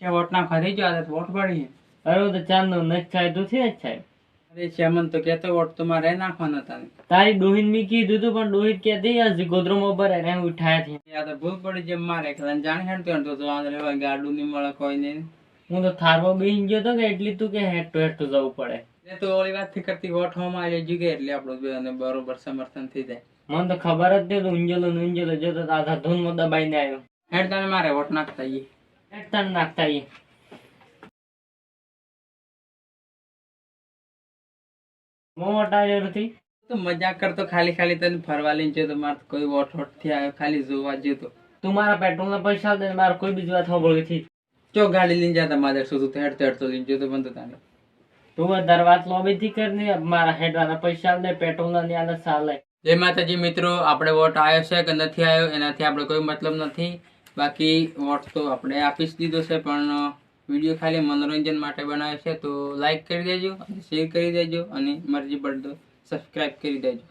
છે વોટ ના જો આદત વોટ પડી અરે હું તો ચાંદનો નથી થાય તો છે જ થાય. અરે શ્યામન તો કેતો વોટ તો મારે નાખવાનો તારે. તારી ડોહીન બી કીધું તું પણ ડોહીન કહેતી હજી ગોદરોમાં ભરાય ને ઉઠાયા છે. આ તો ભૂલ પડી જેમ મારે એકલા જાણ હેડતો હેડતો તો આ લેવા ગાડું નહીં મળે કોઈ નહીં હું તો થારમાં બેસી ગયો તો કે એટલી તું કે હેઠ તો જવું પડે. એ તો ઓલી વાતથી કરતી હોમાં આવી જુગે એટલે આપણું બેને બરોબર સમર્થન થઈ જાય. મને તો ખબર જ નથી તો ઊંજેલો ઊંઝેલો જતો તો આધા ધૂનમાં દબાઈને આવ્યો. હેડ તને મારે વોટ નાખતા ઈ હેઠ નાખતા ઈ. મોટ નથી? તો મજાક કરતો ખાલી ખાલી તને ફરવા લઈને જતો મારે કોઈ વોટ વોટથી આવ્યો ખાલી જોવા જતો તું. મારા પેટ્રોલ ના પૈસા દે મારે કોઈ બીજી વાત સાંભળવી થી ચો ગાડી લઈને જતા મારે સુધી તો હેડતો હેડતો લઈને જતો બંધ તાને તું વધારે વાત લોબી થી કરીને મારા હેડ વાળા પૈસા દે પેટ્રોલ ના ની આલે ચાલે જય માતાજી મિત્રો આપણે વોટ આવ્યો છે કે નથી આવ્યો એનાથી આપણે કોઈ મતલબ નથી. બાકી વોટ તો આપણે આપી જ દીધો છે, પણ વીડિયો ખાલી મનોરંજન માટે બનાવ્યો છે, તો લાઈક કરી દેજો અને શેર કરી દેજો અને મરજી પડતો સબસ્ક્રાઈબ કરી દેજો.